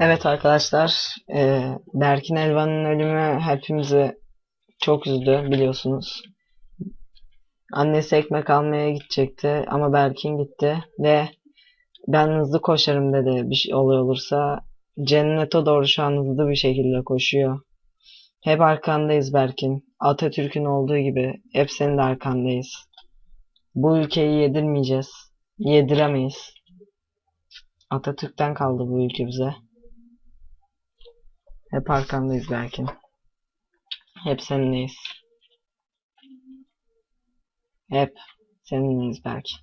Evet arkadaşlar, e, Berkin Elvan'ın ölümü hepimizi çok üzdü biliyorsunuz. Annesi ekmek almaya gidecekti ama Berkin gitti ve ben hızlı koşarım dedi bir şey olay olursa. Cennete doğru şu an hızlı bir şekilde koşuyor. Hep arkandayız Berkin. Atatürk'ün olduğu gibi hep senin de arkandayız. Bu ülkeyi yedirmeyeceğiz. Yediremeyiz. Atatürk'ten kaldı bu ülke bize. Hep arkandayız Berkin. Hep seninleyiz. Hep seninleyiz Berkin.